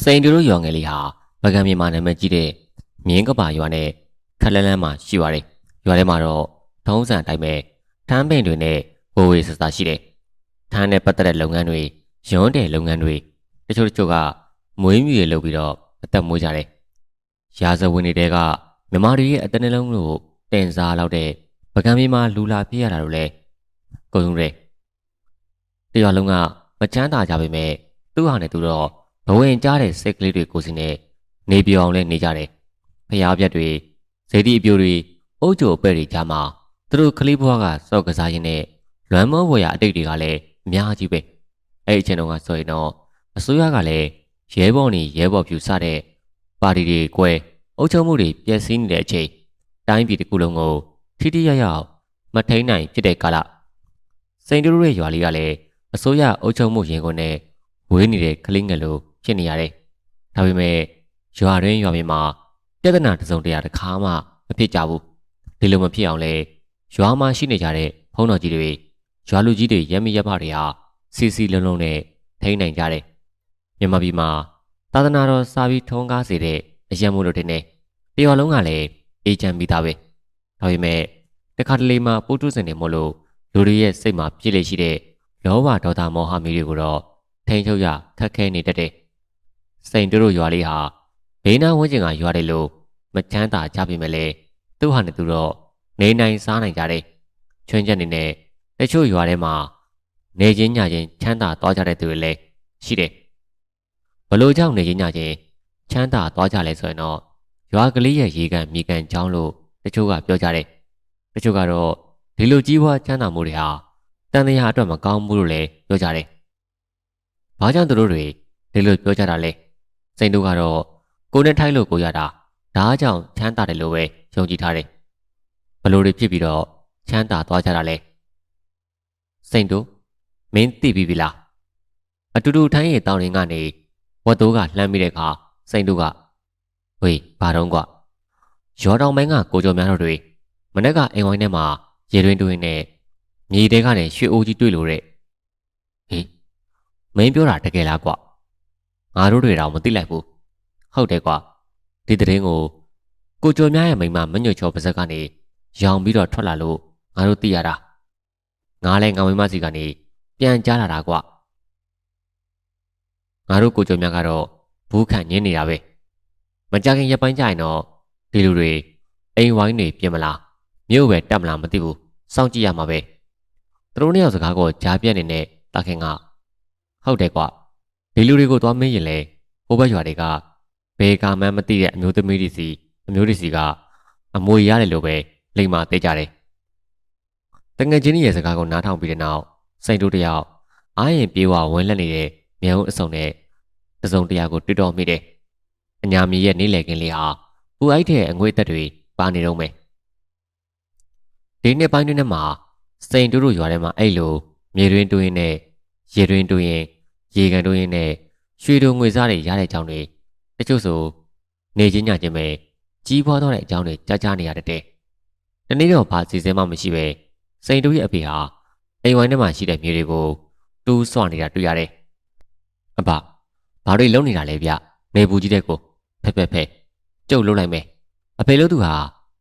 စိန်တူတို့ရွာငယ်လေးဟာပကံမြေမှာနာမည်ကြီးတဲ့မြင်းကပါရွာနဲ့ခက်လန်းလန်းမှာရှိပါတယ်။ရွာထဲမှာတော့ထုံးစံအတိုင်းပဲထမ်းပင်တွေနဲ့ဝဝေဆဆရှိတယ်။ထမ်းနဲ့ပတ်သက်တဲ့လုပ်ငန်းတွေရုံးတဲ့လုပ်ငန်းတွေတချို့တချို့ကမွေးမြူရလုပ်ပြီးတော့အသက်မွေးကြတယ်။ရာဇဝင်တွေကမြမတွေရဲ့အသက်နှလုံးကိုတင်စားလောက်တဲ့ပကံမြေမှာလူလာပြရတာတို့လဲကုန်ုံတယ်။တရွာလုံးကမချမ်းသာကြပေမဲ့သူ့ဟာနဲ့သူတော့ ဘဝင်ကြားတဲ့စိတ်ကလေးတွေကိုစီနဲ့နေပြောင်လဲနေကြတယ်။ဖျားပြက်တွေဇေဒီအပြိုတွေအုတ်ကြိုအပဲ့တွေကြားမှာသူတို့ကလေးဘွားကစော့ကစားရင်းနဲ့လွမ်းမောဝရအတိတ်တွေကလည်းအများကြီးပဲ။အဲ့အချိန်တုန်းကဆိုရင်တော့အစိုးရကလည်းရဲဘော်နေရဲဘော်ဖြူစတဲ့ပါတီတွေကွဲအုပ်ချုပ်မှုတွေပြည့်စည်နေတဲ့အချိန်တိုင်းပြည်တစ်ခုလုံးကိုထိထိရောက်ရောက်မထိန်နိုင်ဖြစ်တဲ့ကာလစိန်တူရဲ့ရွာလေးကလည်းအစိုးရအုပ်ချုပ်မှုရင်ကုန်နဲ့ဝေးနေတဲ့ကလေးငယ်လို ဖြစ်နေရတယ်။ဒါပေမဲ့ရွာရင်းရွာမြေမှာပြဿနာတစ်စုံတရာတစ်ခါမှမဖြစ်ကြဘူး။ဒီလိုမဖြစ်အောင်လဲရွာမှာရှိနေကြတဲ့ဖုံးတော်ကြီးတွေရွာလူကြီးတွေရဲမရက်ဖတွေဟာစီစီလုံးလုံးနဲ့ထိန်းနိုင်ကြတယ်။မြန်မာပြည်မှာသာသနာတော်စာပြီးထုံးကားစေတဲ့အယံမှုတို့တင်နေတရွာလုံးကလည်းအေးချမ်းပြီးသားပဲ။ဒါပေမဲ့တခါတလေမှပိုးတုစင်နေမို့လို့လူတွေရဲ့စိတ်မှာပြည့်လေရှိတဲ့လောဘဒေါသမောဟမီတွေကိုတော့ထိန်ချုပ်ရခက်ခဲနေတတ်တယ်။ စိန်တို့ရွာလေးဟာဘေးနားဝန်းကျင်ကရွာတယ်လို့မချမ်းသာကြပြီမဲ့လေသူ့ဟာနဲ့သူတော့နေနိုင်စားနိုင်ကြတယ်။ချွင်းချက်နေနဲ့တချို့ရွာထဲမှာနေချင်းညချင်းချမ်းသာသွားကြတဲ့သူတွေလည်းရှိတယ်။ဘလို့ကြောင့်နေချင်းညချင်းချမ်းသာသွားကြလဲဆိုရင်တော့ရွာကလေးရဲ့ရေကန်မြေကန်ကြောင်းလို့တချို့ကပြောကြတယ်။တချို့ကတော့ဒီလိုကြီးပွားချမ်းသာမှုတွေဟာတန်တရားအတွက်မကောင်းဘူးလို့လည်းပြောကြတယ်။ဘာကြောင့်သူတို့တွေဒီလိုပြောကြတာလဲ။ စိန်တို့ကတော့ကိုနဲ့ထိုက်လို့ကိုရတာဒါကြောင့်ချမ်းသာတယ်လို့ပဲယုံကြည်ထားတယ်။ဘလို့တွေဖြစ်ပြီးတော့ချမ်းသာသွားကြတာလဲ။စိန်တို့မင်းသိပြီပြီလား။အတူတူထိုင်းရဲ့တောင်ရင်ကနေဝတ်တိုးကလှမ်းမိတဲ့အခါစိန်တို့ကဝေးဘာတော့ကွာ။ရောတောင်ပိုင်းကကိုကျော်များတို့တွေမနေ့ကအိမ်ဝိုင်းထဲမှာရေတွင်တွင်နဲ့မြေတဲကနေရွှေအိုးကြီးတွေ့လို့တဲ့ဟေးမင်းပြောတာတကယ်လားကွာ ငါတို့တွေတော့မသိလိုက်ဘူးဟုတ်တယ်ကွာဒီတရင်ကိုကိုကျော်များရဲ့မိမမညွတ်ချောပါဇက်ကနေရောင်ပြီးတော့ထွက်လာလို့ငါတို့သိရတာငါလည်းငါမိမစီကနေပြန်ကြားလာတာကွာငါတို့ကိုကျော်များကတော့ဘူးခန့်ညင်းနေတာပဲမကြခင်ရပိုင်းကြရင်တော့ဒီလူတွေအိမ်ဝိုင်းတွေပြင်မလားမြို့ပဲတက်မလားမသိဘူးစောင့်ကြည့်ရမှာပဲသူတို့နှစ်ယောက်စကားကိုကြားပြတ်နေတဲ့တာခင်ကဟုတ်တယ်ကွာ ဒီလူတွေကိုသွားမင်းရင်လေဟိုဘက်ရွာတွေကဘယ်ကမှမသိတဲ့အမျိုးသမီးတွေစီအမျိုးတွေစီကအမွေရတယ်လို့ပဲလိမ္မာသိကြတယ်တငယ်ချင်းရဲ့စကားကိုနားထောင်ပြီးတဲ့နောက်စိန်တို့တယောက်အာရင်ပြေဝဝင်လက်နေတဲ့မြေုံအစုံနဲ့တစုံတရာကိုတွေ့တော်မိတယ်အညာမီရဲ့နေလေကင်းလေးဟာဦးအိုက်တဲ့အငွေ့သက်တွေပါနေတော့မယ်ဒီနှစ်ပိုင်းတွင်းမှာစိန်တို့တို့ရွာထဲမှာအဲ့လိုမြေတွင်တွင်းနဲ့ရေတွင်တွင်း ရေကန်တွင်းနဲ့ရွှေတို့ငွေစားတွေရတဲ့အကြောင်းတွေတချို့ဆိုနေချင်းညချင်းပဲကြီးပွားတော့တဲ့အကြောင်းတွေကြားကြားနေရတဲ့တဲ့။ဒီနေ့တော့ဘာစီစဉ်မှမရှိပဲစိန်တို့ရဲ့အဖေဟာအိမ်ဝိုင်းထဲမှာရှိတဲ့မြေတွေကိုတူးဆွနေတာတွေ့ရတယ်။အဘဘာတွေလုပ်နေတာလဲဗျ။နေဘူးကြီးတဲ့ကိုဖက်ဖက်ဖက်ကျုပ်လှုပ်လိုက်မယ်။အဖေလို့သူဟာ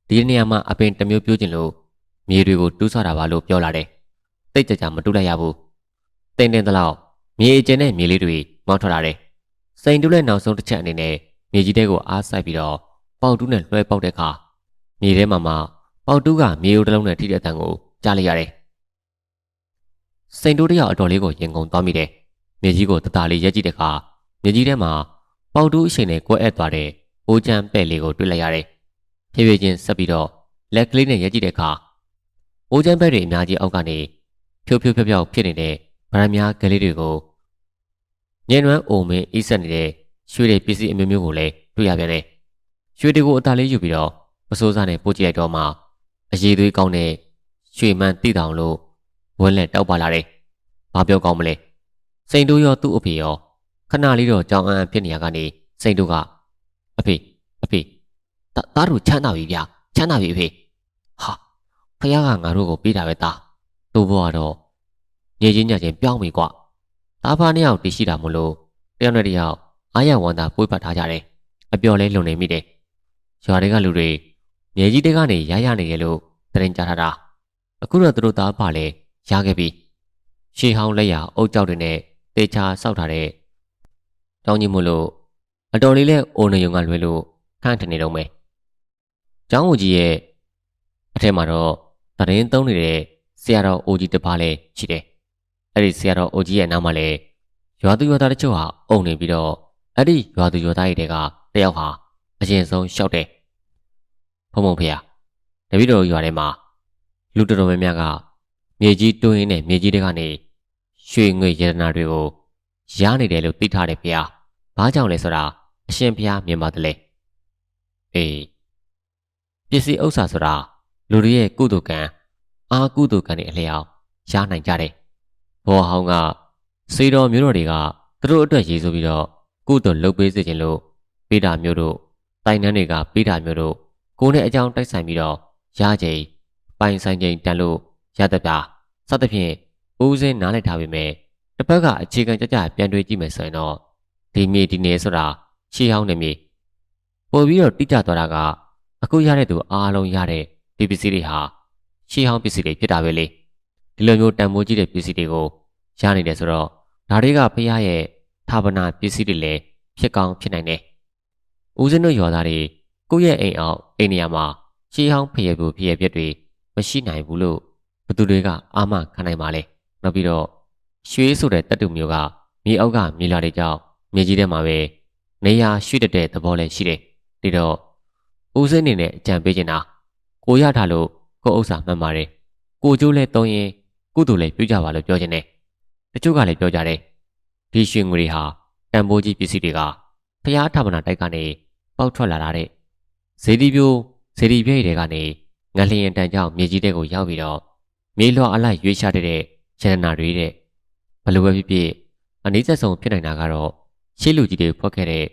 ဒီနေရာမှာအပင်တစ်မျိုးပြိုးကျင်လို့မြေတွေကိုတူးဆတာပါလို့ပြောလာတယ်။တိတ်ကြကြမတူးလိုက်ရဘူး။တင်းတင်းတလောက် မြေအကျဉ်တဲ့မြေလေးတွေမောင်းထွက်လာတယ်။စိန်တူးတဲ့နောက်ဆုံးတစ်ချက်အနေနဲ့မြေကြီးတဲကိုအားစိုက်ပြီးတော့ပေါက်တူးနဲ့လွှဲပေါက်တဲ့အခါမြေထဲမှာမှပေါက်တူးကမြေအိုးတစ်လုံးနဲ့ထိတဲ့အတန်ကိုကြားလိုက်ရတယ်။စိန်တူးတယောက်အတော်လေးကိုရင်ကုန်သွားမိတယ်။မြေကြီးကိုတတလေးရက်ကြည့်တဲ့အခါမြေကြီးထဲမှာပေါက်တူးအချိန်နဲ့ကွဲအပ်သွားတဲ့အိုးချမ်းပဲ့လေးကိုတွေ့လိုက်ရတယ်။ဖြည်းဖြည်းချင်းဆက်ပြီးတော့လက်ကလေးနဲ့ရက်ကြည့်တဲ့အခါအိုးချမ်းဘက်တွေအများကြီးအောက်ကနေဖြိုးဖြိုးဖြောက်ဖြောက်ဖြစ်နေတဲ့ဗရမ ्या ကလေးတွေကို ညင်နွမ်းအုံမင်းအိဆက်နေတဲ့ရွှေတွေပစ္စည်းအမျိုးမျိုးကိုလည်းတွေ့ရပြန်တယ်။ရွှေတွေကိုအသာလေးယူပြီးတော့ပစိုးစားနဲ့ပို့ကြည့်လိုက်တော့မှအရေးသွေးကောင်းတဲ့ရွှေမှန်တိတောင်လို့ဝန်းလက်တောက်ပါလာတယ်။ဘာပြောကောင်းမလဲ။စိန်တို့ရောသူ့အဖေရောခဏလေးတော့ကြောင်အံ့ဖြစ်နေရကနေစိန်တို့ကအဖေအဖေတားတို့ချမ်းသာပြီဗျာချမ်းသာပြီအဖေဟာဖခင်ကငါတို့ကိုပေးတာပဲသားတို့ဘွားတော့ညချင်းညချင်းပြောင်းပြီကွာ သားဖားနှစ်ယောက်တည်ရှိတာမလို့တယောက်နဲ့တယောက်အားရဝန်တာပွေးပတ်ထားကြတယ်အပျော်လဲလုံနေမိတယ်ရွာတွေကလူတွေမြေကြီးတွေကနေရရနေရလို့တင်ကြထားတာအခုတော့သူတို့သားပါလဲရခဲ့ပြီရှေးဟောင်းလက်ရအုတ်ကြောက်တွေနဲ့တေချာစောက်ထားတဲ့တောင်းကြီးမို့လို့အတော်လေးလဲအိုနေုံကလွဲလို့ခန့်ထနေတော့မယ်ကျောင်းဦးကြီးရဲ့အထက်မှာတော့တရင်သုံးနေတဲ့ဆရာတော်အိုကြီးတစ်ပါးလဲရှိတယ် အဲ့ဒီဆရာတော်အိုကြီးရဲ့နားမှာလဲရွာသူရွာသားတချို့ဟာအုံနေပြီးတော့အဲ့ဒီရွာသူရွာသားတွေတဲကတယောက်ဟာအရင်ဆုံးရှောက်တယ်ဖုံဖုံဖေဟာတပည့်တော်ရွာထဲမှာလူတော်တော်များများကမြေကြီးတွင်းရင်းနဲ့မြေကြီးတွေကနေရွှေငွေရတနာတွေကိုရနေတယ်လို့သိထားတယ်ဖေဟာဘာကြောင့်လဲဆိုတာအရှင်ဖေဟာမြင်ပါတယ်လေအေးပစ္စည်းဥစ္စာဆိုတာလူတွေရဲ့ကုသိုလ်ကံအာကုသိုလ်ကံတွေအလျောက်ရနိုင်ကြတယ် ဘောဟောင်းကစေတော်မျိုးတော်တွေကသူတို့အတွက်ရည်ဆိုပြီးတော့ကုသိုလ်လုပ်ပေးစေခြင်းလို့ပေးတာမျိုးတို့တိုင်နှန်းတွေကပေးတာမျိုးတို့ကိုယ်နဲ့အကြောင်းတိုက်ဆိုင်ပြီးတော့ရချိန်ပိုင်ဆိုင်ချိန်တန်လို့ရတတ်တာစသဖြင့်ဦးစင်းနားလည်ထားပေမဲ့တစ်ဖက်ကအခြေခံကြကြပြန်တွေးကြည့်မယ်ဆိုရင်တော့ဒီမြေဒီနေဆိုတာရှေးဟောင်းနေမြေပို့ပြီးတော့တိကျသွားတာကအခုရတဲ့သူအားလုံးရတဲ့ဒီပစ္စည်းတွေဟာရှေးဟောင်းပစ္စည်းတွေဖြစ်တာပဲလေ ဒီလိုမျိုးတန်ဖိုးကြီးတဲ့ပစ္စည်းတွေကိုရနေတယ်ဆိုတော့ဒါတွေကဖះရဲ့ဌာပနာပစ္စည်းတွေလည်းဖြစ်ကောင်းဖြစ်နိုင်တယ်ဦးစင်းတို့ရွာသားတွေကိုယ့်ရဲ့အိမ်အောင်အိမ်နေရာမှာရှေးဟောင်းဖျက်ဖို့ဖျက်ပြက်တွေမရှိနိုင်ဘူးလို့ဘသူတွေကအာမခံနိုင်ပါလေနောက်ပြီးတော့ရွှေဆိုတဲ့တတုမျိုးကမြေအောက်ကမြေလာတွေကြောင့်မြေကြီးထဲမှာပဲနေရာရွှေ့တဲ့သဘောလည်းရှိတယ်ဒီတော့ဦးစင်းနေနဲ့အကြံပေးချင်တာကိုရထားလို့ကိုဥစ္စာမှန်ပါတယ်ကိုကျိုးလဲတုံးရင် ကုသိုလ်လည်းပြုကြပါလို့ပြောချင်တယ်တချို့ကလည်းပြောကြတယ်ဒီရွှေငွေတွေဟာတန်ဖိုးကြီးပစ္စည်းတွေကဖျားထမနာတိုက်ကနေပေါက်ထွက်လာတဲ့ဇေဒီပြိုးဇေဒီပြိုးတွေကနေငလျင်တန်ကြောင့်မြေကြီးတဲ့ကိုရောက်ပြီးတော့မြေလွှာအလိုက်ရွေးချတဲ့ရတနာတွေတဲ့ဘလို့ပဲဖြစ်ဖြစ်အနည်းဆက်ဆုံးဖြစ်နိုင်တာကတော့ရှေးလူကြီးတွေဖွက်ခဲ့တဲ့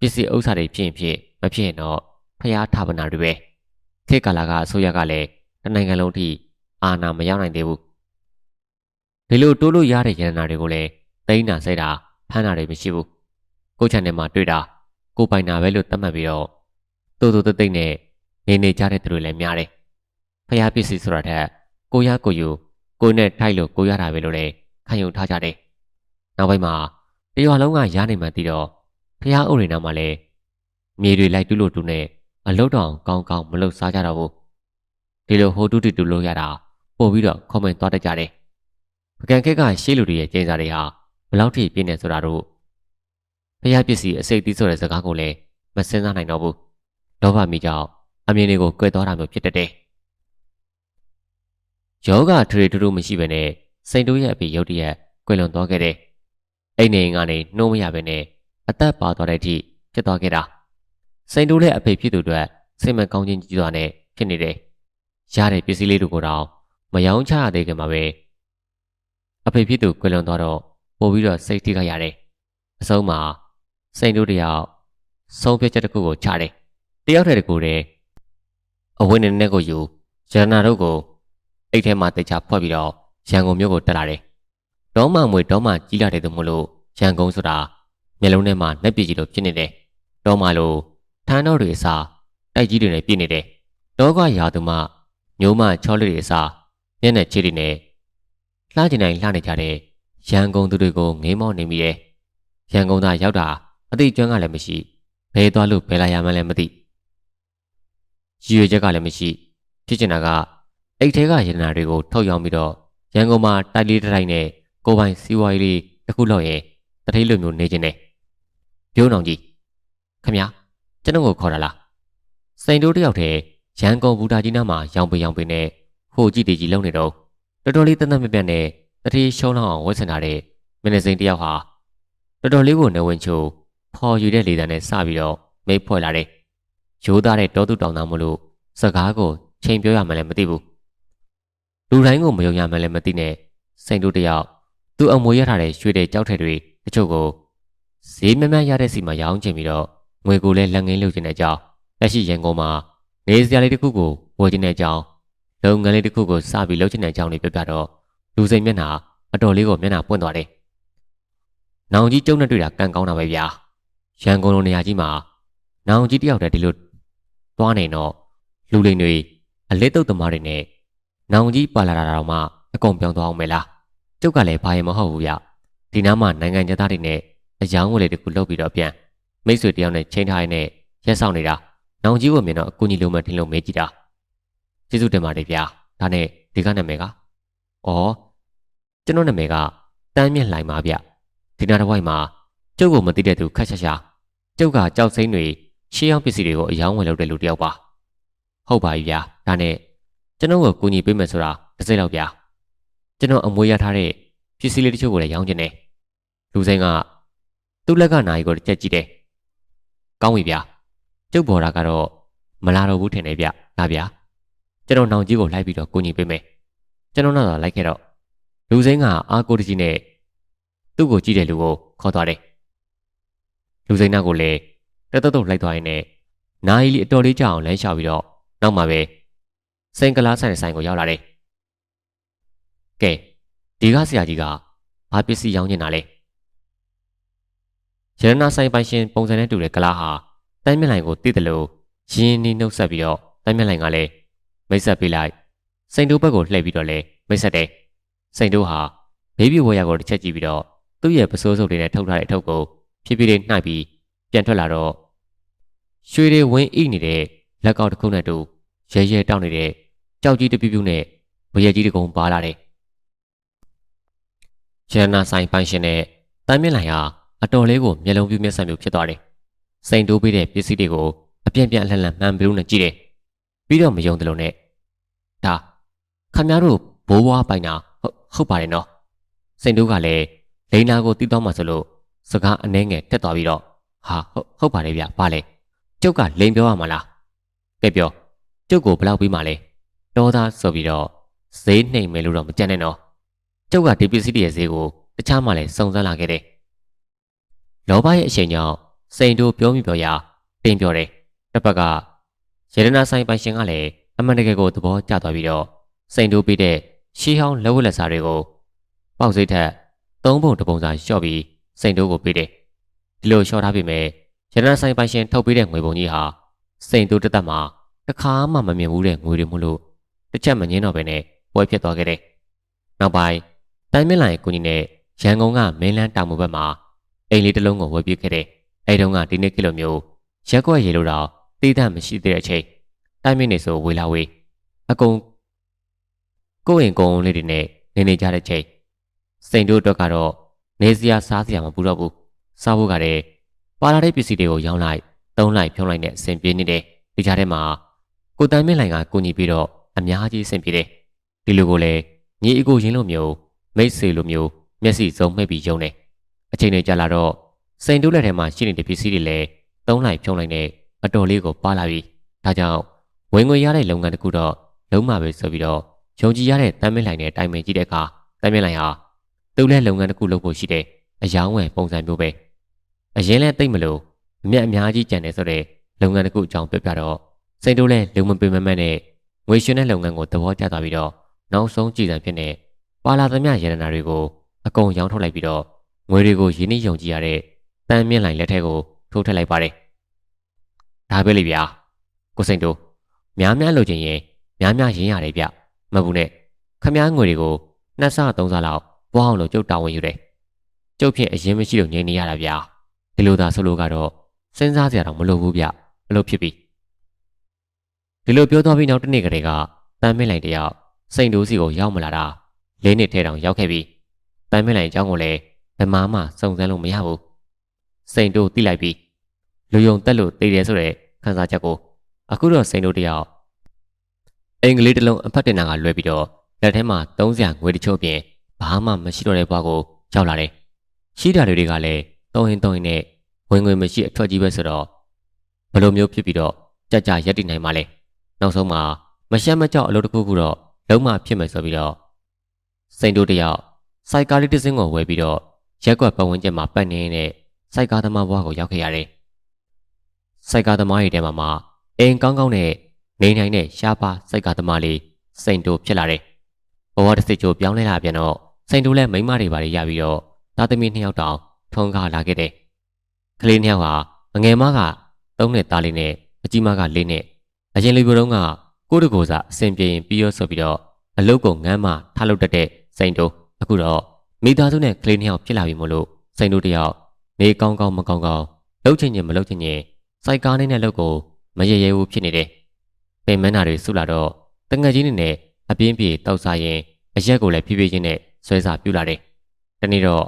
ပစ္စည်းဥစ္စာတွေဖြစ်ရင်ဖြစ်မဖြစ်ရင်တော့ဖျားထမနာတွေပဲခေတ်ကာလကအစိုးရကလည်းတနိုင်ငံလုံးထိအာဏာမရောက်နိုင်သေးဘူး ဒီလိုတိုးလို့ရတဲ့ရတနာတွေကိုလည်းတိန်းတာစိတ်တာဖမ်းတာတွေမရှိဘူးကိုချန်နယ်မှာတွေ့တာကိုပိုင်တာပဲလို့သတ်မှတ်ပြီးတော့တူတူတိတ်တိတ်နဲ့နေနေကြတဲ့သူတွေလည်းများတယ်ဖျားပစ္စည်းဆိုတာထက်ကိုရကိုယူကိုနဲ့ထိုက်လို့ကိုရတာပဲလို့လည်းခံယူထားကြတယ်နောက်ပိုင်းမှာတရွာလုံးကရနိုင်မှသိတော့ဖျားအုပ်တွေနာမှာလည်းမြေတွေလိုက်တူးလို့တူနဲ့အလုတ်တောင်ကောင်းကောင်းမလုတ်စားကြတော့ဘူးဒီလိုဟိုတူးတူတူလို့ရတာပို့ပြီးတော့ခေါ်မင်သွားတတ်ကြတယ် ပကံခက်ကရှေးလူတွေရဲ့ကျင်းစာတွေဟာဘလောက်ထိပြင်းနေဆိုတာတို့ဖျားပစ္စည်းအစိတ်သီးဆိုတဲ့စကားကိုလည်းမစင်စားနိုင်တော့ဘူးလောဘမိကြောင့်အမြင်တွေကိုကွဲသွားတာမျိုးဖြစ်တတ်တယ်ယောဂထရေတူတူမရှိဘဲနဲ့စိန်တိုးရဲ့အဖေရုတ်တရက်ကွယ်လွန်သွားခဲ့တယ်အိမ်နေကနေနှိုးမရဘဲနဲ့အသက်ပါသွားတဲ့အထိဖြစ်သွားခဲ့တာစိန်တိုးရဲ့အဖေဖြစ်သူအတွက်စိတ်မကောင်းခြင်းကြီးစွာနဲ့ဖြစ်နေတယ်ရတဲ့ပစ္စည်းလေးတွေကိုတော့မယောင်းချရသေးခင်မှာပဲ အဖေဖြစ်သူကွယ်လွန်သွားတော့ပို့ပြီးတော့စိတ်ထိခိုက်ရတယ်အဆုံးမှာစိန်တို့တယောက်ဆုံးဖြတ်ချက်တစ်ခုကိုချတယ်တယောက်တည်းတကူတည်းအဝင်းနဲ့နဲ့ကိုယူရတနာတို့ကိုအိတ်ထဲမှာတေချာဖွက်ပြီးတော့ရန်ကုန်မြို့ကိုတက်လာတယ်တောမှမွေတောမှကြီးလာတယ်သူမို့လို့ရန်ကုန်ဆိုတာမျက်လုံးထဲမှာနှက်ပြကြီးလိုဖြစ်နေတယ်တောမှလို့ထန်းတော်တွေအစားတိုက်ကြီးတွေနဲ့ပြည့်နေတယ်တောကရာသူမှညိုးမချောလေးတွေအစားမျက်နှာချီတွေနဲ့ လှကျင်တိုင်းလှနေကြတဲ့ရန်ကုန်သူတွေကိုငိမ့်မောနေမိတယ်ရန်ကုန်သားရောက်တာအသိကျွမ်းကလည်းမရှိဘယ်သွားလို့ဘယ်လာရမှန်းလည်းမသိရည်ရွယ်ချက်ကလည်းမရှိဖြစ်ချင်တာကအိတ်ထဲကရတနာတွေကိုထုတ်ရောင်းပြီးတော့ရန်ကုန်မှာတိုက်လေးတိုက်နဲ့ကိုပိုင်စီးပွားရေးလေးတစ်ခုလောက်ရင်တထိတ်လိုမျိုးနေခြင်းနဲ့ပြုံးအောင်ကြီးခမကျွန်တော်ကိုခေါ်တာလားစိန်တိုးတယောက်တည်းရန်ကုန်ဘူတာကြီးနားမှာရောင်ပင်ရောင်ပင်နဲ့ဟိုကြည့်တည်ကြီးလုံနေတော့ တော်တော်လေးတသက်မပြတ်နဲ့တတိရှုံးလောက်အောင်ဝတ်ဆင်ထားတဲ့မင်းစိန်တယောက်ဟာတော်တော်လေးကိုနေဝင်ချိုဖော်ယူတဲ့လေတံနဲ့စပြီးတော့မိတ်ဖွဲ့လာတယ်။ရိုးသားတဲ့တောသူတောင်သားမလို့စကားကိုချိန်ပြောရမှလည်းမသိဘူး။လူတိုင်းကိုမယုံရမှလည်းမသိနဲ့စိန်တို့တယောက်သူ့အမွေရထားတဲ့ရွှေတဲ့ကြောက်ထက်တွေတချို့ကိုဈေးမမရတဲ့စီမှာရောင်းချင်ပြီးတော့ငွေကိုလည်းလက်ငင်းလုပ်ချင်တဲ့အကြောင်းလက်ရှိရန်ကုန်မှာနေစရာလေးတစ်ခုကိုဝယ်ချင်တဲ့အကြောင်း လုပ်ငန်းလေးတစ်ခုကိုစပြီးလုပ်ချင်တဲ့အကြောင်းတွေပြောပြတော့လူစိမ်မျက်နှာအတော်လေးကိုမျက်နှာပွင့်သွားတယ်။နောင်ကြီးကျုံနဲ့တွေ့တာကံကောင်းတာပဲဗျာရန်ကုန်လိုနေရာကြီးမှာနောင်ကြီးတယောက်တည်းဒီလိုသွားနေတော့လူလိန်တွေအလစ်တုတ်သမားတွေနဲ့နောင်ကြီးပါလာတာတော့မှအကုန်ပြောင်းသွားအောင်မယ်လားကျုပ်ကလည်းဘာရင်မဟုတ်ဘူးဗျဒီနားမှာနိုင်ငံသားတွေနဲ့အယောင်းဝယ်လေးတခုလုပ်ပြီးတော့ပြန်မိတ်ဆွေတယောက်နဲ့ချိန်ထားရတဲ့ရက်ဆောင်နေတာနောင်ကြီးကိုမြင်တော့အကူကြီးလုံးမထင်လို့မေးကြည့်တာ ကျေးဇူးတင်ပါတယ်ဗျာဒါနဲ့ဒီကနာမည်ကဩကျွန်တော်နာမည်ကတန်းမြင့်လှိုင်ပါဗျဒီနားတစ်ဝိုက်မှာကျုပ်ကိုမသိတဲ့သူခက်ရှာရှာကျုပ်ကကြောက်စိမ့်တွေရှေးအောင်ပစ္စည်းတွေကိုအယောင်းဝယ်လုပ်တဲ့လူတစ်ယောက်ပါဟုတ်ပါပြီဗျာဒါနဲ့ကျွန်တော်ကိုကူညီပေးမယ်ဆိုတာတစ်စိမ့်လောက်ဗျာကျွန်တော်အမွေရထားတဲ့ပစ္စည်းလေးတချို့ကိုလည်းရောင်းချင်တယ်လူစိမ့်ကသူ့လက်ကနိုင်ကိုတစ်ချက်ကြည့်တယ်ကောင်းပြီဗျာကျုပ်ဘော်တာကတော့မလာတော့ဘူးထင်တယ်ဗျလာဗျာ ကျွန်တော်နောင်ကြီးကိုလိုက်ပြီးတော့ကူညီပေးမယ်ကျွန်တော်နောက်တော့လိုက်ခဲ့တော့လူစိမ့်ကအာကိုတကြီးနဲ့သူ့ကိုကြည့်တဲ့လူကိုခေါ်သွားတယ်လူစိမ့်နောက်ကိုလည်းတက်တက်တုတ်လိုက်သွားရင်လည်းနိုင်လီအတော်လေးကြအောင်လမ်းလျှောက်ပြီးတော့နောက်မှာပဲစိန်ကလားဆိုင်ဆိုင်ကိုရောက်လာတယ်ကဲဒီကဆရာကြီးကဘာပစ္စည်းရောင်းနေတာလဲရတနာဆိုင်ပိုင်ရှင်ပုံစံနဲ့တူတဲ့ကလားဟာတန်းမြင့်လိုင်ကိုတည်တယ်လို့ရင်းနှီးနှုတ်ဆက်ပြီးတော့တန်းမြင့်လိုင်ကလည်း မိတ်ဆက်ပေးလိုက်စိန်တိုးဘက်ကိုလှည့်ပြီးတော့လဲမိတ်ဆက်တယ်စိန်တိုးဟာဘေးပြဝရကိုတစ်ချက်ကြည့်ပြီးတော့သူ့ရဲ့ပစိုးစုပ်တွေနဲ့ထုတ်ထားတဲ့အထုပ်ကိုဖြည်းဖြည်းလေးနှိုက်ပြီးပြန်ထွက်လာတော့ရွှေတွေဝင်းအိနေတဲ့လက်ကောက်တစ်ခုနဲ့တူရဲရဲတောက်နေတဲ့ကြောက်ကြီးတပြူးပြူးနဲ့ဘရဲကြီးတကုံပါလာတယ်ရန်နာဆိုင်ပိုင်ရှင်နဲ့တမ်းမြင့်လိုင်ဟာအတော်လေးကိုမျက်လုံးပြူးမျက်စံမျိုးဖြစ်သွားတယ်စိန်တိုးပေးတဲ့ပစ္စည်းတွေကိုအပြန့်ပြန့်လှန်လှန်မှန်ပြီးလို့နဲ့ကြည့်တယ် ပြီးတော့မယုံတယ်လို့နဲ့ဒါခမများတို့ဘိုးဘွားပိုင်တာဟုတ်ဟုတ်ပါတယ်နော်စိန်တိုးကလည်းလိန်နာကိုတီးတော့မှဆိုလို့စကားအနှဲငယ်တက်သွားပြီးတော့ဟာဟုတ်ဟုတ်ပါတယ်ဗျဘာလဲကျုပ်ကလိန်ပြောရမှာလားကဲပြောကျုပ်ကိုဘယ်လောက်ပြီးမှလဲတော်သားဆိုပြီးတော့ဈေးနှိမ်မယ်လို့တော့မကြမ်းနဲ့နော်ကျုပ်ကဒီပစ္စည်းတွေရဲ့ဈေးကိုတခြားမှလည်းစုံစမ်းလာခဲ့တယ်လောဘရဲ့အရှိန်ကြောင့်စိန်တို့ပြောမိပြောရာတင်ပြောတယ်တစ်ဖက်က ရေဒနာဆိုင်ပိုင်ရှင်ကလည်းအမှန်တကယ်ကိုသဘောကျသွားပြီးတော့စိန်တို့ပြီးတဲ့ရှီဟောင်းလက်ဝက်လက်စားတွေကိုပေါက်စိတ်ထက်သုံးပုံတစ်ပုံစာလျှော့ပြီးစိန်တို့ကိုပေးတယ်ဒီလိုလျှော့ထားပြီမဲ့ရတနာဆိုင်ပိုင်ရှင်ထုတ်ပေးတဲ့ငွေပုံကြီးဟာစိန်တို့တသက်မှာတစ်ခါမှမမြင်ဘူးတဲ့ငွေတွေမို့လို့တစ်ချက်မငင်းတော့ဘဲနဲ့ပွဲဖြစ်သွားခဲ့တယ်နောက်ပိုင်းတိုင်းမင်းလိုင်ကိုကြီးနဲ့ရန်ကုန်ကမင်းလန်းတောင်မူဘက်မှာအိမ်လေးတစ်လုံးကိုဝယ်ပြခဲ့တယ်အဲတုန်းကဒီနေ့ကိလိုမျိုးရက်ွက်ရေလို့တော့ တိဒတ်မရှိတဲ့အချိန်တိုင်းမင်းနေဆိုဝေလာဝေးအကုန်ကိုယ့်အိမ်ကုန်းလေးတွေနဲ့နေနေကြတဲ့ချိန်စိန်တို့အတွက်ကတော့နေစရာစားစရာမပူတော့ဘူးစားဖို့ကတည်းပါလာတဲ့ပစ္စည်းတွေကိုရောင်းလိုက်သုံးလိုက်ဖြုံးလိုက်နဲ့အဆင်ပြေနေတယ်ဒီကြားထဲမှာကိုတန်းမင်းလိုင်ကကိုညီပြီးတော့အများကြီးအဆင်ပြေတယ်ဒီလိုကိုလည်းညီအကိုရင်းလိုမျိုးမိတ်ဆွေလိုမျိုးမျက်စိစုံမှိတ်ပြီးယုံတယ်အချိန်တွေကြာလာတော့စိန်တိုးလက်ထဲမှာရှိနေတဲ့ပစ္စည်းတွေလည်းသုံးလိုက်ဖြုံးလိုက်နဲ့ အတော်လေးကိုပါလာပြီဒါကြောင့်ဝင်ငွေရတဲ့လုပ်ငန်းတစ်ခုတော့လုံးမပဲဆိုပြီးတော့ယုံကြည်ရတဲ့တမ်းမင်းလိုင်နဲ့တိုင်ပင်ကြည့်တဲ့အခါတမ်းမင်းလိုင်ဟာသူ့လည်းလုပ်ငန်းတစ်ခုလုပ်ဖို့ရှိတဲ့အယောင်းဝယ်ပုံစံမျိုးပဲအရင်လဲတိတ်မလို့အမြတ်အများကြီးကြံနေဆိုတဲ့လုပ်ငန်းတစ်ခုအကြောင်းပြောပြတော့စိတ်တို့လည်းလုံမပင်မမက်နဲ့ငွေရှင်တဲ့လုပ်ငန်းကိုသဘောကျသွားပြီးတော့နောက်ဆုံးကြည်စံဖြစ်နေပါလာသမျှရတနာတွေကိုအကုန်ရောင်းထုတ်လိုက်ပြီးတော့ငွေတွေကိုရင်းနှီးယုံကြည်ရတဲ့တန်းမြင့်လိုင်လက်ထက်ကိုထိုးထည့်လိုက်ပါတယ် ဒါပဲလေဗျာကိုစိန်တို့များများလိုချင်ရင်များများရင်းရတယ်ဗျမဟုတ်ဘူးနဲ့ခမားငွေတွေကိုနှစ်ဆသုံးဆလောက်ဘွားအောင်လို့ကျုပ်တာဝန်ယူတယ်ကျုပ်ဖြင့်အရင်မရှိလို့ငြိမ်နေရတာဗျာဒီလိုသာဆိုလို့ကတော့စဉ်းစားစရာတော့မလိုဘူးဗျအလုပ်ဖြစ်ပြီဒီလိုပြောသွားပြီးနောက်တစ်နေ့ကလေးကတမ်းမင်းလိုက်တယောက်စိန်တိုးစီကိုရောက်မလာတာလေးနှစ်ထဲတောင်ရောက်ခဲ့ပြီတမ်းမင်းလိုက်အကြောင်းကိုလည်းဘယ်မှမှစုံစမ်းလို့မရဘူးစိန်တိုးတိလိုက်ပြီး လူယုံတက်လို့တည်တယ်ဆိုတဲ့ခန်းစားချက်ကိုအခုတော့စိန်တိုးတယောက်အင်္ဂလိပ်တစ်လုံးအဖတ်တင်တာကလွဲပြီးတော့လက်ထဲမှာ300ငွေတချို့ပြင်ဘာမှမရှိတော့တဲ့ဘွားကိုရောက်လာတယ်ရှိတာတွေကလည်းတုံးရင်တုံးရင်နဲ့ဝင်ငွေမရှိအထွက်ကြီးပဲဆိုတော့ဘလိုမျိုးဖြစ်ပြီးတော့ကြကြရက်တည်နိုင်မှာလဲနောက်ဆုံးမှာမရှက်မကြောက်အလုပ်တစ်ခုခုတော့လုံးမဖြစ်မယ်ဆိုပြီးတော့စိန်တို့တယောက်စိုက်ကားလေးတစ်စင်းကိုဝယ်ပြီးတော့ရက်ကွက်ပတ်ဝန်းကျင်မှာပတ်နေတဲ့စိုက်ကားသမားဘွားကိုရောက်ခဲ့ရတယ် စိုက်ကားသမားရဲ့တဲမှာမှအိမ်ကောင်းကောင်းနဲ့နေနိုင်တဲ့ရှားပါစိုက်ကားသမားလေးစိန်တို့ဖြစ်လာတယ်ဘဝတစ်စိတ်ချိုပြောင်းလဲလာပြန်တော့စိန်တို့လည်းမိမတွေပါရရပြီးတော့သားသမီးနှစ်ယောက်တောင်ထုံကားလာခဲ့တယ်။ဒကလေးနှစ်ယောက်ဟာအငယ်မက၃နှစ်သားလေးနဲ့အကြီးမက၄နှစ်အရင်လူပြတုံးကကိုတကိုစားအစဉ်ပြေရင်ပြီးရောဆိုပြီးတော့အလုတ်ကိုငမ်းမှထားလုပ်တတ်တဲ့စိန်တို့အခုတော့မိသားစုနဲ့ကလေးနှစ်ယောက်ဖြစ်လာပြီမို့လို့စိန်တို့တယောက်နေကောင်းကောင်းမကောင်းကောင်းလှုပ်ချင်ချင်မလှုပ်ချင်ချင် စိုက်ကားနေတဲ့လုပ်ကိုမရရဲဘူးဖြစ်နေတယ်ပင်မန်းနာတွေဆုလာတော့တငယ်ချင်းတွေနဲ့အပြင်းပြေတောက်စားရင်အရက်ကိုလည်းဖြည်းဖြည်းချင်းနဲ့ဆွဲစားပြူလာတယ်တနေ့တော့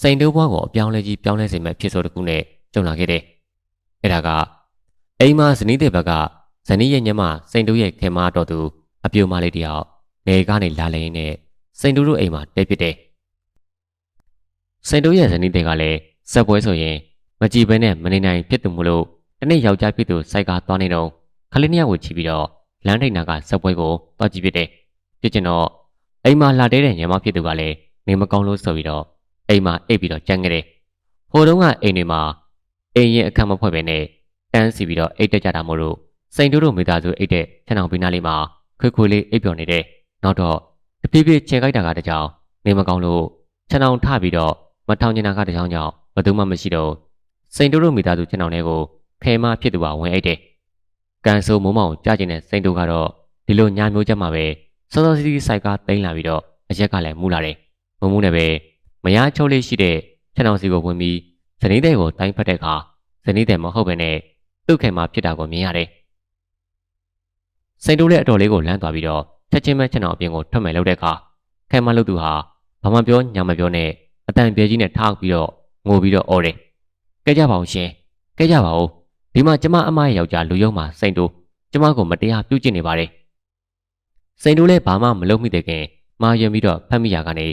စိန်တိုးဘွားကိုအပြောင်းလဲကြီးပြောင်းလဲစေမဲ့ဖြစ်ဆိုတခုနဲ့ကြုံလာခဲ့တယ်အဲ့ဒါကအိမ်မဇနီးတဲ့ဘက်ကဇနီးရဲ့ညမစိန်တိုးရဲ့ခင်မတော်သူအပြိုမလေးတယောက်နေကနေလာလည်နဲ့စိန်တိုးတို့အိမ်မှာတဲဖြစ်တယ်စိန်တိုးရဲ့ဇနီးတဲ့ကလည်းစက်ပွဲဆိုရင်မကြည့်ဘဲနဲ့မနေနိုင်ဖြစ်သူမို့လို့ တနေ့ယောက်ျားဖြစ်သူစိုက်ကားသွားနေတော့ခလေးနှစ်ယောက်ကိုချီပြီးတော့လမ်းထိပ်နာကစက်ပွဲကိုသွားကြည့်ဖြစ်တယ်ဖြစ်ချင်တော့အိမ်မှာလာတဲတဲ့ညမဖြစ်သူကလည်းနေမကောင်းလို့ဆိုပြီးတော့အိမ်မှာအိပ်ပြီးတော့ကြမ်းခဲ့တယ်ဟိုတုန်းကအိမ်တွေမှာအိမ်ရင်အခက်မဖွဲ့ပဲနဲ့တန်းစီပြီးတော့အိတ်တက်ကြတာမို့လို့စိန်တိုးတို့မိသားစုအိတ်တဲ့ခြံအောင်ပေးနာလေးမှာခွေခွေလေးအိပ်ပျော်နေတယ်နောက်တော့တပြေးပြေးချေခိုက်တာကတကြောင်နေမကောင်းလို့ခြံအောင်ထပြီးတော့မထောင်ကျင်တာကတကြောင်ကြောင့်ဘယ်သူမှမရှိတော့စိန်တိုးတို့မိသားစုခြံအောင်လေးကို ခဲမဖြစ်သူကဝင်အိတ်တယ်ကန်ဆိုမိုးမောင်ကြားကျင်တဲ့စိန်တိုးကတော့ဒီလိုညာမျိုးချက်မှာပဲစောစောစီးစီးစိုက်ကားတိမ့်လာပြီးတော့အရက်ကလည်းမူးလာတယ်မမှုနဲ့ပဲမရချိုးလေးရှိတဲ့ခြံအောင်စီကိုဝင်ပြီးဇနီးတဲ့ကိုတိုင်းဖက်တဲ့အခါဇနီးတဲ့မဟုတ်ပဲနဲ့သူ့ခင်မှာဖြစ်တာကိုမြင်ရတယ်စိန်တိုးလည်းအတော်လေးကိုလမ်းသွားပြီးတော့ချက်ချင်းပဲခြံအောင်အပြင်ကိုထွက်မယ်လို့တဲ့အခါခဲမလို့သူဟာဘာမှပြောညာမပြောနဲ့အတန်ပြဲကြီးနဲ့ထားပြီးတော့ငိုပြီးတော့အော်တယ်ကဲကြပါအောင်ရှင်ကဲကြပါဦး ဒီမှာကျမအမရဲ့ယောက်ျားလူယုံမှာစိန်တိုးကျမကိုမတရားပြုကျင့်နေပါတယ်စိန်တိုးလည်းဘာမှမလုပ်မိတဲ့ခင်မာယံပြီးတော့ဖတ်မိရကနေ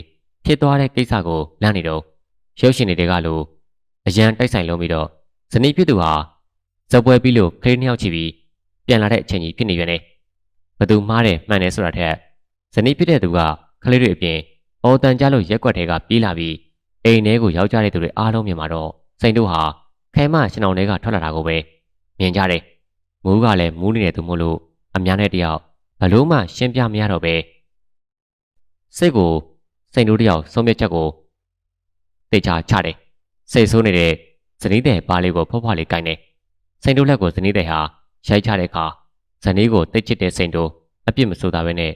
ဖြစ်သွားတဲ့ကိစ္စကိုလမ်းနေတော့ရုပ်ရှင်တွေကလို့အရန်တိုက်ဆိုင်လုံးပြီးတော့ဇနီးဖြစ်သူဟာဇပွဲပြီးလို့ခလေးနှစ်ယောက်ချီပြီးပြန်လာတဲ့အချိန်ကြီးဖြစ်နေပြန်တယ်ဘသူမှားတယ်မှန်တယ်ဆိုတာထက်ဇနီးဖြစ်တဲ့သူကခလေးတွေအပြင်အော်တန်ကြလို့ရက်ွက်တွေကပြေးလာပြီးအိမ်ထဲကိုရောက်ကြတဲ့သူတွေအားလုံးမြင်มาတော့စိန်တို့ဟာခဲမရှင်အောင်တွေကထွက်လာတာကိုပဲ မြင်ကြတယ်မူးကလည်းမူးနေတဲ့သူမို့လို့အများနဲ့တယောက်ဘလို့မှရှင်းပြမရတော့ပဲစိတ်ကိုစိန်တို့တယောက်ဆုံးဖြတ်ချက်ကိုတေချာချတယ်စိတ်ဆိုးနေတဲ့ဇနီးတဲ့ပါလေးကိုဖွားဖွားလေးကိုင်းတယ်စိန်တို့လက်ကိုဇနီးတဲ့ဟာရိုက်ချတဲ့အခါဇနီးကိုတိတ်ချစ်တဲ့စိန်တို့အပြစ်မစိုးတာပဲနဲ့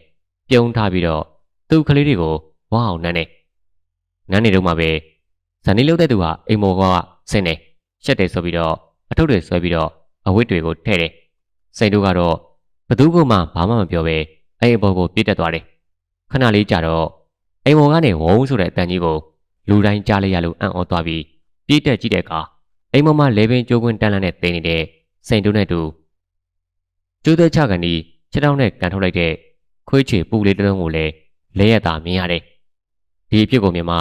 ပြုံးထားပြီးတော့သူ့ကလေးတွေကိုဝါအောင်နမ်းတယ်နမ်းနေတော့မှပဲဇနီးလုပ်တဲ့သူဟာအိမ်မော်ကဆင်းတယ်ရှက်တယ်ဆိုပြီးတော့အထုပ်တွေဆွဲပြီးတော့ အဝတ်တွေကိုထည့်တယ်စိန်တို့ကတော့ဘသူကမှဘာမှမပြောပဲအဲ့အပေါ်ကိုပြေးတက်သွားတယ်ခဏလေးကြာတော့အိမ်ပေါ်ကနေဝုန်းဆိုတဲ့အတန်ကြီးကိုလူတိုင်းကြားလိုက်ရလို့အံ့ဩသွားပြီးပြေးတက်ကြည့်တဲ့အခါအိမ်ပေါ်မှာလေပင်ကျိုးကွင်းတန်းလန်းနဲ့တင်နေတဲ့စိန်တုံးနဲ့တူကျိုးသက်ချကန်ဒီခြေထောက်နဲ့ကန်ထုတ်လိုက်တဲ့ခွေးချေပူလေးတစ်လုံးကိုလည်းလဲရတာမြင်ရတယ်ဒီအဖြစ်ကိုမြင်မှ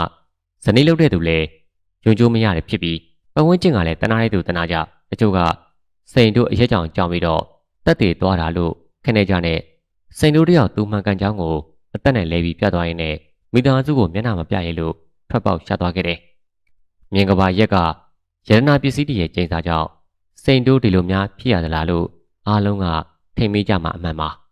ဇနီးလုတ်တဲ့သူလည်းယုံကြိုးမရတယ်ဖြစ်ပြီးပဝန်းကျင်ကလည်းတနာတဲ့သူတနာကြတချို့က စိန်တို့အရက်ကြောင်ကြောင်ပြီးတော့တက်တည်သွားတာလို့ခနေကြနဲ့စိန်တို့တယောက်သူမှန်ကန်ကြောင်းကိုအသက်နဲ့လဲပြီးပြတ်သွားရင်းနဲ့မိသားစုကိုမျက်နှာမပြရလို့ထွက်ပေါက်ရှာသွားခဲ့တယ်။မြင်ကဘာရက်ကရတနာပစ္စည်းတွေရဲ့ကျင်းစာကြောင့်စိန်တို့ဒီလိုများဖြစ်ရသလားလို့အားလုံးကထိမ်မိကြမှာအမှန်ပါ။